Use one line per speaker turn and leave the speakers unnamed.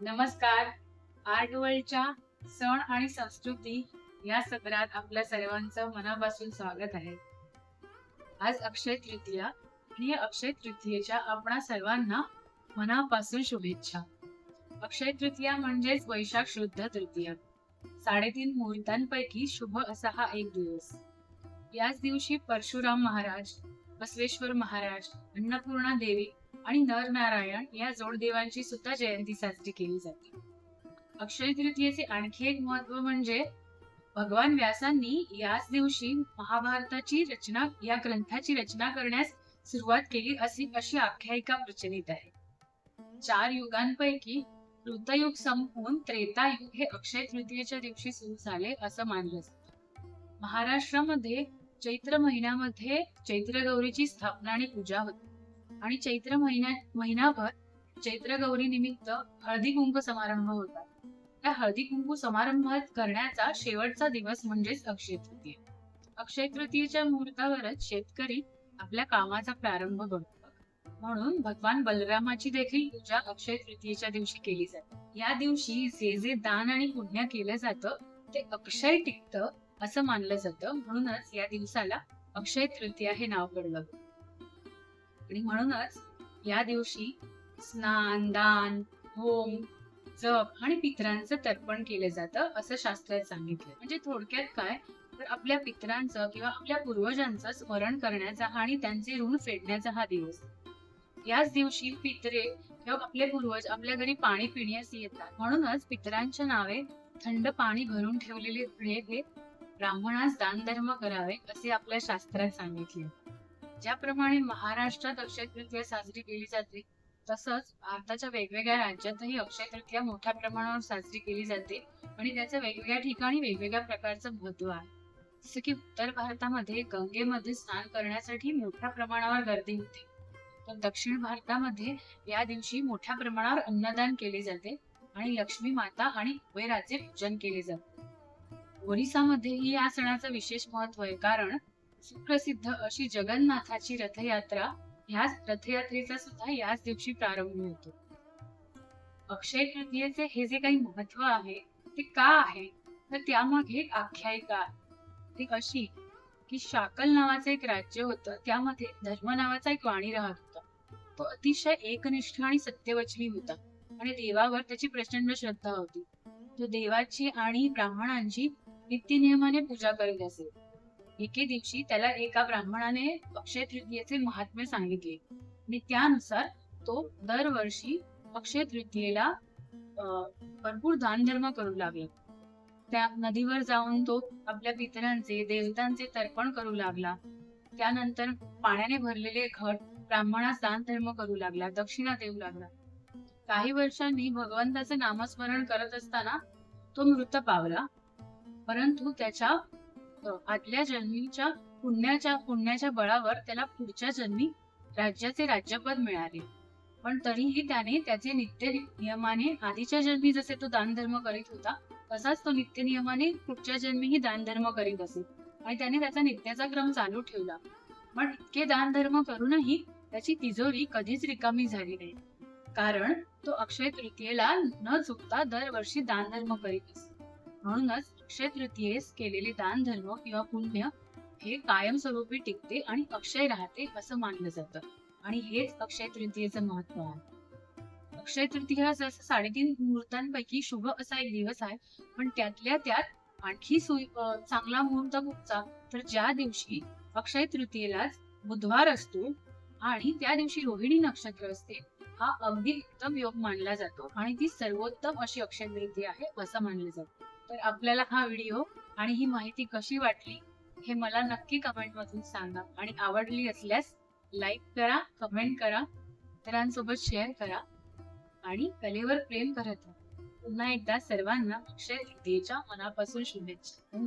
नमस्कार. आर्ट वर्ल्डच्या सण आणि संस्कृती या सत्रात आपल्या सर्वांचं मनापासून स्वागत आहे. आज अक्षय तृतीया आणि अक्षय तृतीयेच्या आपणा सर्वांना मनापासून शुभेच्छा. अक्षय तृतीया म्हणजेच वैशाख शुद्ध तृतीया. साडेतीन मुहूर्तांपैकी शुभ असा हा एक दिवस. याच दिवशी परशुराम महाराज बसवेश्वर महाराज अन्नपूर्णा देवी आणि नरनारायण या जोडदेवांची सुद्धा जयंती साजरी केली जाते. अक्षय तृतीयेचे आणखी एक महत्त्व म्हणजे भगवान व्यासांनी याच दिवशी महाभारताची रचना या ग्रंथाची रचना करण्यास सुरुवात केली अशी अशी आख्यायिका प्रचलित आहे. चार युगांपैकी ऋतयुग संपून त्रेतायुग हे अक्षय तृतीयेच्या दिवशी सुरू झाले असं मानलं जात. महाराष्ट्रामध्ये चैत्र महिन्यामध्ये चैत्र गौरीची स्थापना आणि पूजा होती. आणि चैत्र महिन्यात महिनाभर चैत्र गौरी निमित्त हळदी कुंकू समारंभ होतात. त्या हळदी कुंकू समारंभात करण्याचा शेवटचा दिवस म्हणजेच अक्षय तृतीय. अक्षय तृतीयेच्या मुहूर्तावरच शेतकरी आपल्या कामाचा प्रारंभ करतो. म्हणून भगवान बलरामाची देखील पूजा अक्षय तृतीयेच्या दिवशी केली जाते. या दिवशी जे जे दान आणि पुण्य केलं जातं ते अक्षय टिकतं असं मानलं जातं. म्हणूनच या दिवसाला अक्षय तृतीया हे नाव पडलं. आणि म्हणूनच या दिवशी स्नान दान होम जप आणि पितरांचं तर्पण केलं जातं असं शास्त्रात सांगितलं म्हणजे थोडक्यात काय? तर आपल्या पितरांचं किंवा आपल्या पूर्वजांचं स्मरण करण्याचा आणि त्यांचे ऋण फेडण्याचा हा दिवस. याच दिवशी पितरे किंवा आपले पूर्वज आपल्या घरी पाणी पिण्यास येतात. म्हणूनच पितरांच्या नावे थंड पाणी भरून ठेवलेले हे ब्राह्मणास दान धर्म करावे असे आपल्या शास्त्रात सांगितले ज्याप्रमाणे महाराष्ट्रात अक्षय तृतीया साजरी केली जाते तसंच भारताच्या वेगवेगळ्या राज्यातही अक्षय तृतीया मोठ्या प्रमाणावर साजरी केली जाते आणि त्याचं वेगवेगळ्या ठिकाणी वेगवेगळ्या प्रकारचं महत्त्व आहे. जसं की उत्तर भारतामध्ये गंगेमध्ये स्नान करण्यासाठी मोठ्या प्रमाणावर गर्दी होते. तर दक्षिण भारतामध्ये या दिवशी मोठ्या प्रमाणावर अन्नदान केले जाते आणि लक्ष्मी माता आणि कुबेराचे पूजन केले जाते. ओरिसामध्येही या सणाचं विशेष महत्त्व आहे कारण सुप्रसिद्ध अशी जगन्नाथाची रथयात्रा ह्याच रथयात्रेचा सुद्धा याच दिवशी प्रारंभ होतो. अक्षय तृतीयेचे हे जे काही महत्त्व आहे ते का आहे? तर त्यामागे एक आख्यायिका आहे. ती अशी की शाकल नावाचं एक राज्य होतं त्यामध्ये धर्म नावाचा एक वाणी राहत होता. तो अतिशय एकनिष्ठ आणि सत्यवचनी होता आणि देवावर त्याची प्रचंड श्रद्धा होती. तो देवाची आणि ब्राह्मणांची नित्यनियमाने पूजा करीत असे. एके दिवशी त्याला एका ब्राह्मणाने अक्षय तृतीयेचे महात्म्य सांगितले. आणि त्यानुसार तो दरवर्षी अक्षय तृतीयेला भरपूर दानधर्म करू लागला. त्या नदीवर जाऊन तो आपल्या पितरांचे देवतांचे तर्पण करू लागला. त्यानंतर पाण्याने भरलेले घट ब्राह्मणास दानधर्म करू लागला दक्षिणा देऊ लागला. काही वर्षांनी भगवंताचे नामस्मरण करत असताना तो मृत पावला परंतु त्याच्या आदल्या जन्मीच्या पुण्याच्या पुण्याच्या बळावर त्याला पुढच्या जन्मी राज्याचे राज्यपद मिळाले. पण तरीही त्याने त्याचे नित्य नियमाने आधीच्या जन्मी जसे तो दानधर्म करीत होता तसाच तो नित्य नियमाने पुढच्या जन्मीही दानधर्म करीत असे. आणि त्याने त्याचा नित्याचा क्रम चालू ठेवला. पण इतके दानधर्म करूनही त्याची तिजोरी कधीच रिकामी झाली नाही. कारण तो अक्षय तृतीयेला न चुकता दरवर्षी दानधर्म करीत असे. म्हणूनच अक्षय तृतीयेस केलेले दान धर्म किंवा पुण्य हे कायमस्वरूपी टिकते आणि अक्षय राहते असं मानलं जातं. आणि हेच अक्षय तृतीयेचं महत्त्व आहे. अक्षय तृतीया जसं साडेतीन मुहूर्तांपैकी शुभ असा एक दिवस आहे पण त्यातल्या त्यात आणखी चांगला मुहूर्त कुठचा तर ज्या दिवशी अक्षय तृतीयेलाच बुधवार असतो आणि त्या दिवशी रोहिणी नक्षत्र असते हा अगदी उत्तम योग मानला जातो. आणि ती सर्वोत्तम अशी अक्षय तृतीय आहे असं मानलं जातं. तर आपल्याला हा व्हिडिओ आणि ही माहिती कशी वाटली हे मला नक्की कमेंट मधून सांगा. आणि आवडली असल्यास लाईक करा कमेंट करा इतरांसोबत शेअर करा आणि कलेवर प्रेम करत राहा. पुन्हा एकदा सर्वांना अक्षय तृतीयेच्या मनापासून शुभेच्छा.